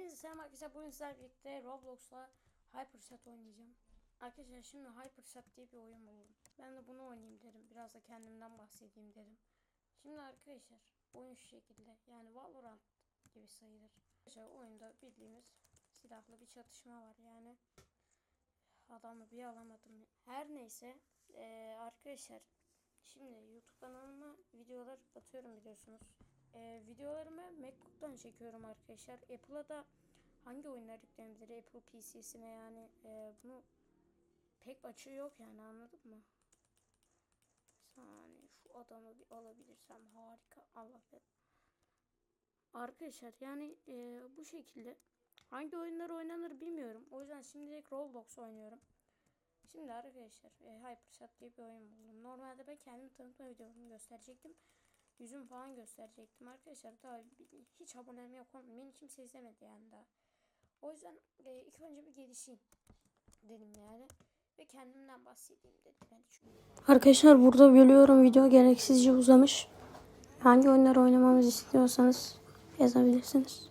Hepinize selam arkadaşlar. Bugün sizlerle birlikte Roblox'la Hyperset oynayacağım. Arkadaşlar şimdi Hyperset diye bir oyun buldum. Ben de bunu oynayayım dedim. Biraz da kendimden bahsedeyim dedim. Şimdi arkadaşlar oyun şu şekilde. Yani Valorant gibi sayılır. Arkadaşlar oyunda bildiğimiz silahlı bir çatışma var yani. Adamı bir alamadım. Her neyse eee, arkadaşlar şimdi YouTube kanalıma videolar atıyorum biliyorsunuz. Ee, videolarımı MacBook'tan çekiyorum arkadaşlar. Apple'a da hangi oyunlar yüklenebilir? Apple PC'sine yani e, bunu pek açığı yok yani anladın mı? Saniye şu adamı bir alabilirsem harika. Allah be. Arkadaşlar yani e, bu şekilde hangi oyunlar oynanır bilmiyorum. O yüzden şimdilik Roblox oynuyorum. Şimdi arkadaşlar e, Hypershot diye bir oyun buldum. Normalde ben kendimi tanıtma videomu gösterecektim yüzüm falan gösterecektim arkadaşlar. Daha hiç abonem yok. ama Beni kimse izlemedi yani daha. O yüzden e, ilk önce bir gelişeyim dedim yani. Ve kendimden bahsedeyim dedim. Yani çünkü Arkadaşlar burada bölüyorum video gereksizce uzamış. Hangi oyunlar oynamamızı istiyorsanız yazabilirsiniz.